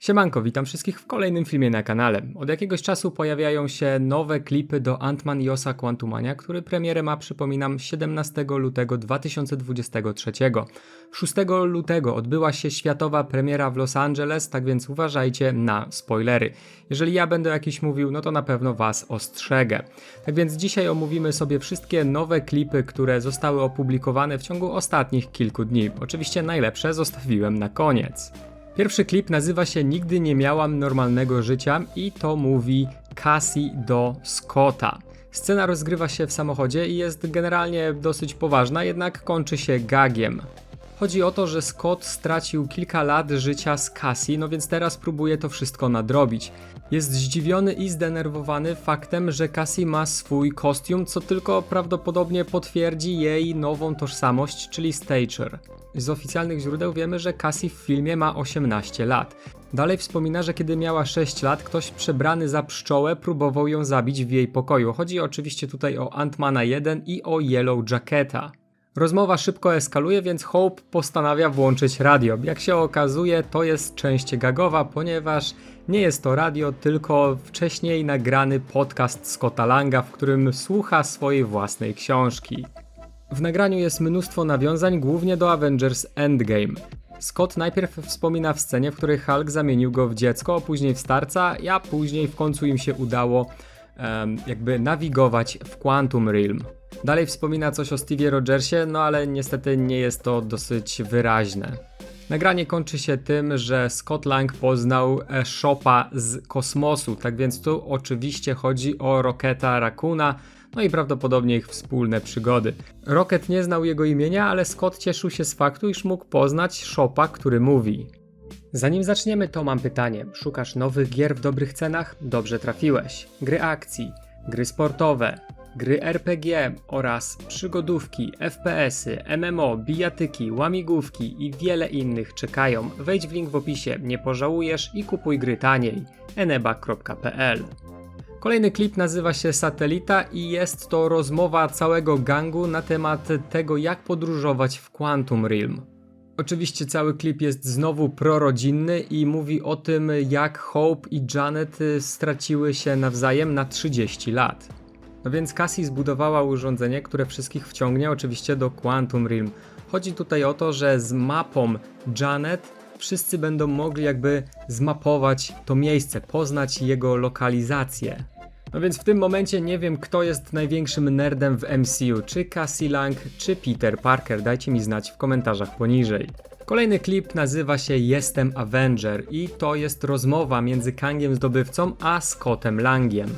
Siemanko, witam wszystkich w kolejnym filmie na kanale. Od jakiegoś czasu pojawiają się nowe klipy do Ant-Man i Osa Quantumania, który premierę ma, przypominam, 17 lutego 2023. 6 lutego odbyła się światowa premiera w Los Angeles, tak więc uważajcie na spoilery. Jeżeli ja będę jakiś mówił, no to na pewno Was ostrzegę. Tak więc dzisiaj omówimy sobie wszystkie nowe klipy, które zostały opublikowane w ciągu ostatnich kilku dni. Oczywiście najlepsze zostawiłem na koniec. Pierwszy klip nazywa się Nigdy nie miałam normalnego życia i to mówi Cassie do Scotta. Scena rozgrywa się w samochodzie i jest generalnie dosyć poważna, jednak kończy się gagiem. Chodzi o to, że Scott stracił kilka lat życia z Cassie, no więc teraz próbuje to wszystko nadrobić. Jest zdziwiony i zdenerwowany faktem, że Cassie ma swój kostium, co tylko prawdopodobnie potwierdzi jej nową tożsamość, czyli Stager. Z oficjalnych źródeł wiemy, że Cassie w filmie ma 18 lat. Dalej wspomina, że kiedy miała 6 lat, ktoś przebrany za pszczołę próbował ją zabić w jej pokoju. Chodzi oczywiście tutaj o Antmana 1 i o Yellow Jacketa. Rozmowa szybko eskaluje, więc Hope postanawia włączyć radio. Jak się okazuje, to jest część gagowa, ponieważ nie jest to radio, tylko wcześniej nagrany podcast Scotta Langa, w którym słucha swojej własnej książki. W nagraniu jest mnóstwo nawiązań, głównie do Avengers Endgame. Scott najpierw wspomina w scenie, w której Hulk zamienił go w dziecko, a później w starca, a później w końcu im się udało jakby nawigować w Quantum Realm. Dalej wspomina coś o Stevie Rogersie, no ale niestety nie jest to dosyć wyraźne. Nagranie kończy się tym, że Scott Lang poznał Shopa z kosmosu, tak więc tu oczywiście chodzi o Rocketa Raccoona, no i prawdopodobnie ich wspólne przygody. Rocket nie znał jego imienia, ale Scott cieszył się z faktu, iż mógł poznać Shopa, który mówi. Zanim zaczniemy, to mam pytanie. Szukasz nowych gier w dobrych cenach? Dobrze trafiłeś. Gry akcji, gry sportowe, gry RPG oraz przygodówki, FPS-y, MMO, bijatyki, łamigłówki i wiele innych czekają. Wejdź w link w opisie, nie pożałujesz i kupuj gry taniej. eneba.pl Kolejny klip nazywa się Satelita i jest to rozmowa całego gangu na temat tego, jak podróżować w Quantum Realm. Oczywiście cały klip jest znowu prorodzinny i mówi o tym, jak Hope i Janet straciły się nawzajem na 30 lat. No więc Cassie zbudowała urządzenie, które wszystkich wciągnie oczywiście do Quantum Realm. Chodzi tutaj o to, że z mapą Janet wszyscy będą mogli jakby zmapować to miejsce, poznać jego lokalizację. No więc w tym momencie nie wiem, kto jest największym nerdem w MCU, czy Cassie Lang, czy Peter Parker. Dajcie mi znać w komentarzach poniżej. Kolejny klip nazywa się Jestem Avenger i to jest rozmowa między Kangiem zdobywcą a Scottem Langiem.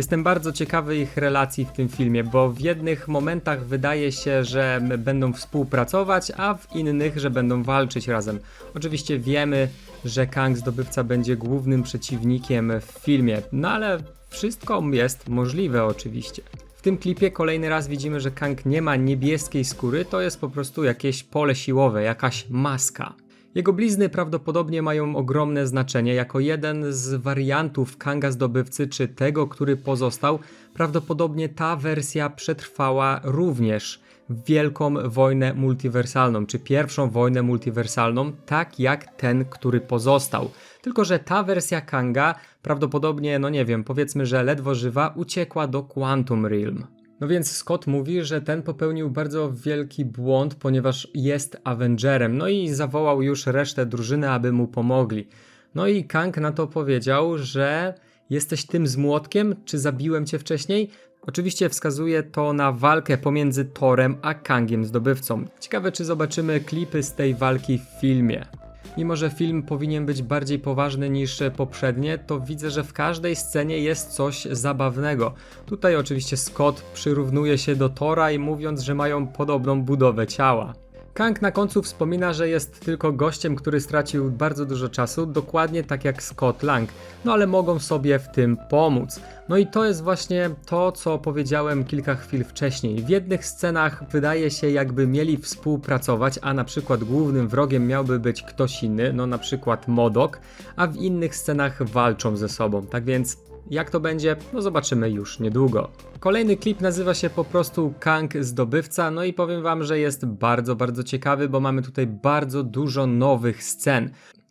Jestem bardzo ciekawy ich relacji w tym filmie, bo w jednych momentach wydaje się, że będą współpracować, a w innych, że będą walczyć razem. Oczywiście wiemy, że Kang zdobywca będzie głównym przeciwnikiem w filmie, no ale wszystko jest możliwe oczywiście. W tym klipie kolejny raz widzimy, że Kang nie ma niebieskiej skóry, to jest po prostu jakieś pole siłowe, jakaś maska. Jego blizny prawdopodobnie mają ogromne znaczenie. Jako jeden z wariantów Kanga zdobywcy, czy tego, który pozostał, prawdopodobnie ta wersja przetrwała również wielką wojnę multiwersalną, czy pierwszą wojnę multiwersalną, tak jak ten, który pozostał. Tylko, że ta wersja Kanga prawdopodobnie, no nie wiem, powiedzmy, że ledwo żywa, uciekła do Quantum Realm. No więc Scott mówi, że ten popełnił bardzo wielki błąd, ponieważ jest Avengerem, no i zawołał już resztę drużyny, aby mu pomogli. No i Kang na to powiedział, że jesteś tym z młotkiem, czy zabiłem cię wcześniej? Oczywiście wskazuje to na walkę pomiędzy Thorem a Kangiem zdobywcą. Ciekawe, czy zobaczymy klipy z tej walki w filmie. Mimo, że film powinien być bardziej poważny niż poprzednie, to widzę, że w każdej scenie jest coś zabawnego. Tutaj oczywiście Scott przyrównuje się do Tora i mówiąc, że mają podobną budowę ciała. Kang na końcu wspomina, że jest tylko gościem, który stracił bardzo dużo czasu, dokładnie tak jak Scott Lang, no ale mogą sobie w tym pomóc. No i to jest właśnie to, co powiedziałem kilka chwil wcześniej. W jednych scenach wydaje się, jakby mieli współpracować, a na przykład głównym wrogiem miałby być ktoś inny, no na przykład Modok, a w innych scenach walczą ze sobą. Tak więc jak to będzie, no zobaczymy już niedługo. Kolejny klip nazywa się po prostu Kang Zdobywca, no i powiem wam, że jest bardzo, bardzo ciekawy, bo mamy tutaj bardzo dużo nowych scen.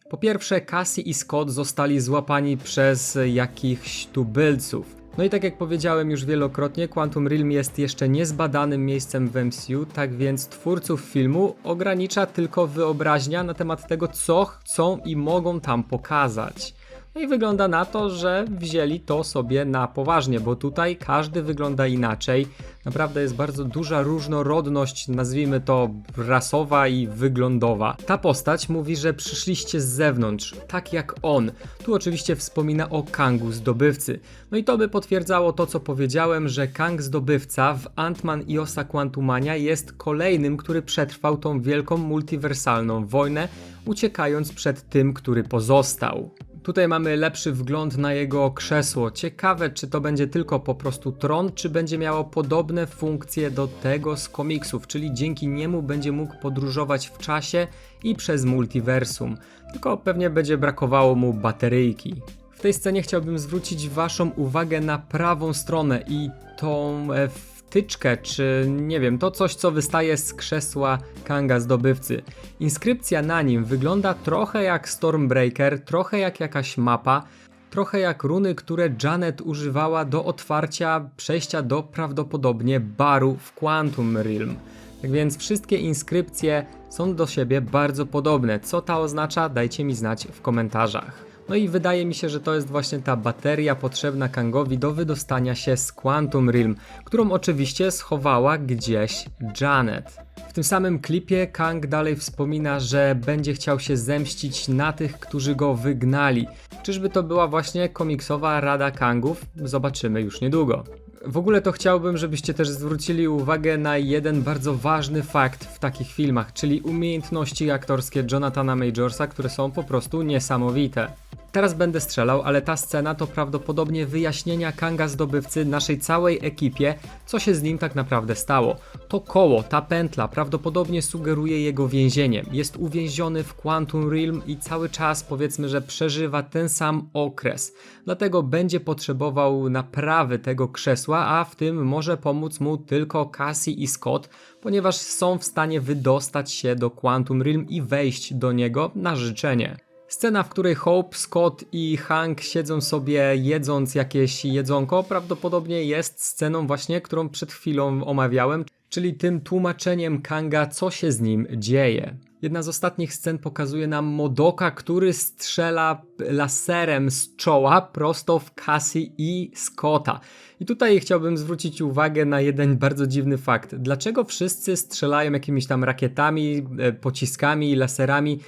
Po pierwsze, Cassie i Scott zostali złapani przez jakichś tubylców. No i tak jak powiedziałem już wielokrotnie, Quantum Realm jest jeszcze niezbadanym miejscem w MCU, tak więc twórców filmu ogranicza tylko wyobraźnia na temat tego, co chcą i mogą tam pokazać. No i wygląda na to, że wzięli to sobie na poważnie, bo tutaj każdy wygląda inaczej. Naprawdę jest bardzo duża różnorodność, nazwijmy to rasowa i wyglądowa. Ta postać mówi, że przyszliście z zewnątrz, tak jak on. Tu oczywiście wspomina o Kangu zdobywcy. No i to by potwierdzało to, co powiedziałem, że Kang zdobywca w Ant-Man i Osa Quantumania jest kolejnym, który przetrwał tą wielką multiwersalną wojnę, uciekając przed tym, który pozostał. Tutaj mamy lepszy wgląd na jego krzesło. Ciekawe, czy to będzie tylko po prostu tron, czy będzie miało podobne funkcje do tego z komiksów, czyli dzięki niemu będzie mógł podróżować w czasie i przez multiversum. Tylko pewnie będzie brakowało mu bateryjki. W tej scenie chciałbym zwrócić Waszą uwagę na prawą stronę i tą e, wtyczkę, czy nie wiem, to coś, co wystaje z krzesła Kanga zdobywcy. Inskrypcja na nim wygląda trochę jak Stormbreaker, trochę jak jakaś mapa, trochę jak runy, które Janet używała do otwarcia przejścia do prawdopodobnie baru w Quantum Realm. Tak więc wszystkie inskrypcje są do siebie bardzo podobne. Co ta oznacza? Dajcie mi znać w komentarzach. No i wydaje mi się, że to jest właśnie ta bateria potrzebna Kangowi do wydostania się z Quantum Realm, którą oczywiście schowała gdzieś Janet. W tym samym klipie Kang dalej wspomina, że będzie chciał się zemścić na tych, którzy go wygnali. Czyżby to była właśnie komiksowa Rada Kangów? Zobaczymy już niedługo. W ogóle to chciałbym, żebyście też zwrócili uwagę na jeden bardzo ważny fakt w takich filmach, czyli umiejętności aktorskie Jonathana Majorsa, które są po prostu niesamowite. Teraz będę strzelał, ale ta scena to prawdopodobnie wyjaśnienia Kanga zdobywcy naszej całej ekipie, co się z nim tak naprawdę stało. To koło, ta pętla prawdopodobnie sugeruje jego więzienie. Jest uwięziony w Quantum Realm i cały czas powiedzmy, że przeżywa ten sam okres. Dlatego będzie potrzebował naprawy tego krzesła, a w tym może pomóc mu tylko Cassie i Scott, ponieważ są w stanie wydostać się do Quantum Realm i wejść do niego na życzenie. Scena, w której Hope, Scott i Hank siedzą sobie jedząc jakieś jedzonko, prawdopodobnie jest sceną właśnie, którą przed chwilą omawiałem, czyli tym tłumaczeniem Kanga, co się z nim dzieje. Jedna z ostatnich scen pokazuje nam Modoka, który strzela laserem z czoła prosto w Cassie i Scotta. I tutaj chciałbym zwrócić uwagę na jeden bardzo dziwny fakt. Dlaczego wszyscy strzelają jakimiś tam rakietami, e, pociskami, laserami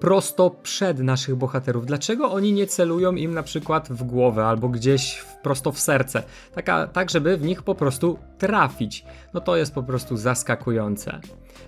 prosto przed naszych bohaterów. Dlaczego oni nie celują im na przykład w głowę albo gdzieś prosto w serce? Taka, tak, żeby w nich po prostu trafić. No to jest po prostu zaskakujące.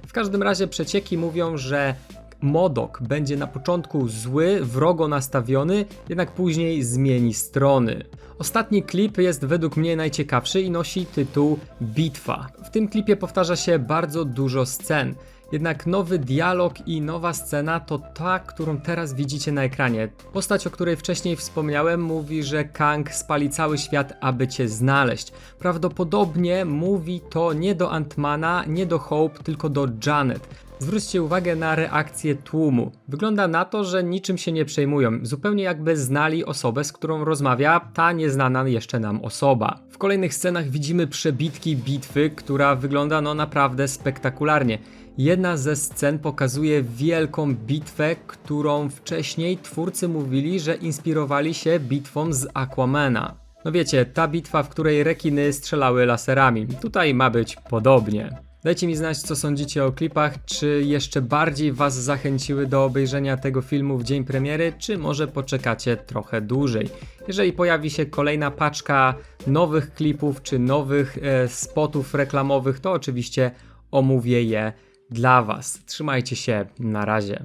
W każdym razie przecieki mówią, że Modok będzie na początku zły, wrogo nastawiony, jednak później zmieni strony. Ostatni klip jest według mnie najciekawszy i nosi tytuł Bitwa. W tym klipie powtarza się bardzo dużo scen. Jednak nowy dialog i nowa scena to ta, którą teraz widzicie na ekranie. Postać, o której wcześniej wspomniałem, mówi, że Kang spali cały świat, aby cię znaleźć. Prawdopodobnie mówi to nie do Antmana, nie do Hope, tylko do Janet. Zwróćcie uwagę na reakcję tłumu. Wygląda na to, że niczym się nie przejmują, zupełnie jakby znali osobę, z którą rozmawia ta nieznana jeszcze nam osoba. W kolejnych scenach widzimy przebitki bitwy, która wygląda no naprawdę spektakularnie. Jedna ze scen pokazuje wielką bitwę, którą wcześniej twórcy mówili, że inspirowali się bitwą z Aquamana. No wiecie, ta bitwa, w której rekiny strzelały laserami. Tutaj ma być podobnie. Dajcie mi znać, co sądzicie o klipach, czy jeszcze bardziej Was zachęciły do obejrzenia tego filmu w dzień premiery, czy może poczekacie trochę dłużej. Jeżeli pojawi się kolejna paczka nowych klipów, czy nowych e, spotów reklamowych, to oczywiście omówię je dla Was. Trzymajcie się, na razie.